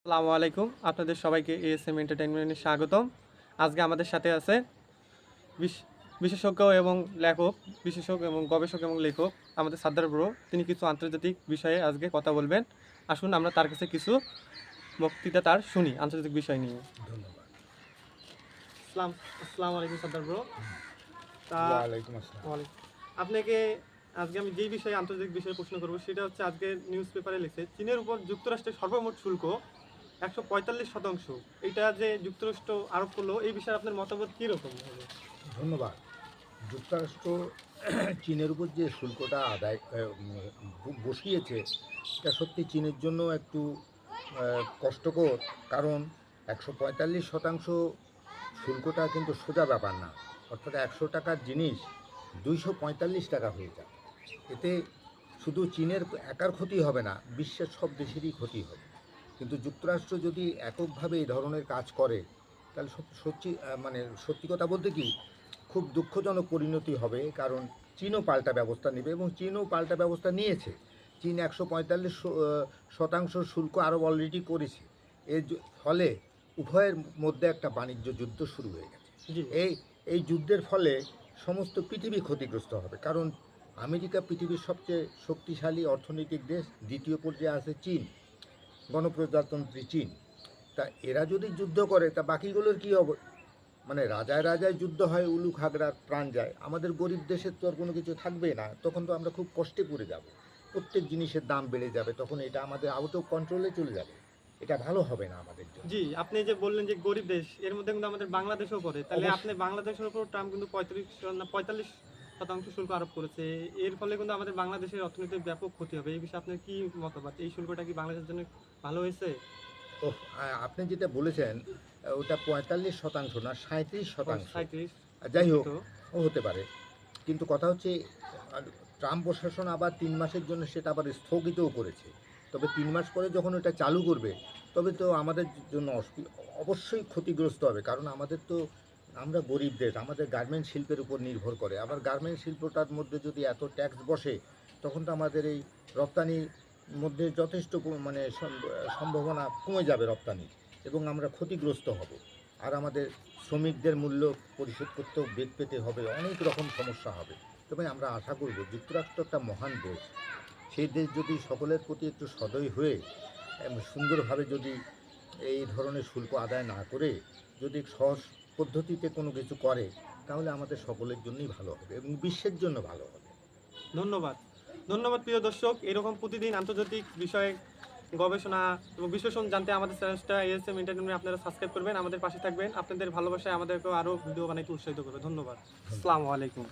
আসসালামু আলাইকুম। আপনাদের সবাইকে এএসএম এন্টারটেইনমেন্টে স্বাগতম। আজকে আমাদের সাথে আছে বিশ- বিশেষজ্ঞ এবং লেখক বিশেষজ্ঞ এবং গবেষক এবং লেখক আমাদের সাদ্দার ব্রো। তিনি কিছু আন্তর্জাতিক বিষয়ে আজকে কথা বলবেন। আসুন আমরা তার কাছে কিছু বক্তৃতা তার শুনি আন্তর্জাতিক বিষয় নিয়ে। ধন্যবাদ। আসসালাম আলাইকুম সাদ্দার ব্রো। আপনাকে আজকে আমি যেই বিষয়ে আন্তর্জাতিক বিষয়ে প্রশ্ন করব সেটা হচ্ছে আজকে নিউজ পেপারে লিখছে চীনের উপর যুক্তরাষ্ট্রের সর্বমোট শুল্ক একশো পঁয়তাল্লিশ শতাংশ। এটা যে যুক্তরাষ্ট্র আরোপ করল, এই বিষয়ে আপনার মতামত কীরকম হবে ধন্যবাদ। যুক্তরাষ্ট্র চীনের উপর যে শুল্কটা আদায় বসিয়েছে, এটা সত্যি চীনের জন্য একটু কষ্টকর, কারণ একশো পঁয়তাল্লিশ শতাংশ শুল্কটা কিন্তু সোজা ব্যাপার না। অর্থাৎ একশো টাকার জিনিস দুইশো পঁয়তাল্লিশ টাকা হয়ে যায়। এতে শুধু চীনের একার ক্ষতি হবে না, বিশ্বের সব দেশেরই ক্ষতি হবে। কিন্তু যুক্তরাষ্ট্র যদি এককভাবে এই ধরনের কাজ করে তাহলে সত্যি মানে সত্যি কথা বলতে কি খুব দুঃখজনক পরিণতি হবে কারণ চীনও পাল্টা ব্যবস্থা নেবে এবং চীনও পাল্টা ব্যবস্থা নিয়েছে। চীন একশো পঁয়তাল্লিশ শতাংশ শুল্ক আরও অলরেডি করেছে। এর ফলে উভয়ের মধ্যে একটা বাণিজ্য যুদ্ধ শুরু হয়ে গেছে। এই এই যুদ্ধের ফলে সমস্ত পৃথিবী ক্ষতিগ্রস্ত হবে কারণ আমেরিকা পৃথিবীর সবচেয়ে শক্তিশালী অর্থনৈতিক দেশ দ্বিতীয় পর্যায়ে আছে চীন। গণপ্রজাতন্ত্রী চীন। তা এরা যদি যুদ্ধ করে তা বাকিগুলোর কী হবে মানে রাজায় রাজায় যুদ্ধ হয় উলু খাগড়ার প্রাণ যায় আমাদের গরিব দেশের তো আর কোনো কিছু থাকবে না তখন তো আমরা খুব কষ্টে পড়ে যাব। প্রত্যেক জিনিসের দাম বেড়ে যাবে তখন এটা আমাদের আউট অফ কন্ট্রোলে চলে যাবে। এটা ভালো হবে না আমাদের জন্য। জি আপনি যে বললেন যে গরিব দেশ এর মধ্যে কিন্তু আমাদের বাংলাদেশও পড়ে। তাহলে আপনি বাংলাদেশের উপর ট্রাম্প কিন্তু পঁয়ত্রিশ না পঁয়তাল্লিশ শতাংশ শুল্ক আরোপ করেছে। এর ফলে কিন্তু আমাদের বাংলাদেশের অর্থনীতির ব্যাপক ক্ষতি হবে। এই বিষয়ে আপনার কি মতামত? এই শুল্কটা কি বাংলাদেশের জন্য ভালো হয়েছে? ও আপনি যেটা বলেছেন ওটা পঁয়তাল্লিশ শতাংশ না সাঁত্রিশ শতাংশ। যাই হোক ও হতে পারে। কিন্তু কথা হচ্ছে ট্রাম্প প্রশাসন আবার তিন মাসের জন্য সেটা আবার স্থগিতও করেছে। তবে তিন মাস পরে যখন ওটা চালু করবে তবে তো আমাদের জন্য অবশ্যই ক্ষতিগ্রস্ত হবে। কারণ আমাদের তো আমরা গরিব দেশ আমাদের গার্মেন্ট শিল্পের উপর নির্ভর করে। আবার গার্মেন্ট শিল্পটার মধ্যে যদি এত ট্যাক্স বসে, তখন তো আমাদের এই রপ্তানির মধ্যে যথেষ্ট মানে সম্ভাবনা কমে যাবে রপ্তানির এবং আমরা ক্ষতিগ্রস্ত হব। আর আমাদের শ্রমিকদের মূল্য পরিশোধ করতেও বেগ পেতে হবে, অনেক রকম সমস্যা হবে। তবে আমরা আশা করব যুক্তরাষ্ট্র একটা মহান দেশ। সেই দেশ যদি সকলের প্রতি একটু সদয় হয়ে সুন্দরভাবে যদি এই ধরনের শুল্ক আদায় না করে, যদি সহজ পদ্ধতিতে কোনো কিছু করে তাহলে আমাদের সকলের জন্যই ভালো হবে এবং বিশ্বের জন্য ভালো হবে। ধন্যবাদ। ধন্যবাদ প্রিয় দর্শক। এরকম প্রতিদিন আন্তর্জাতিক বিষয়ে গবেষণা এবং বিশ্লেষণ জানতে আমাদের চ্যানেলটা এএসএম এন্টারটেনমেন্ট আপনারা সাবস্ক্রাইব করবেন আমাদের পাশে থাকবেন। আপনাদের ভালোবাসায় আমাদেরকে আরও ভিডিও বানাইতে উৎসাহিত করবে। ধন্যবাদ। আসসালামু আলাইকুম।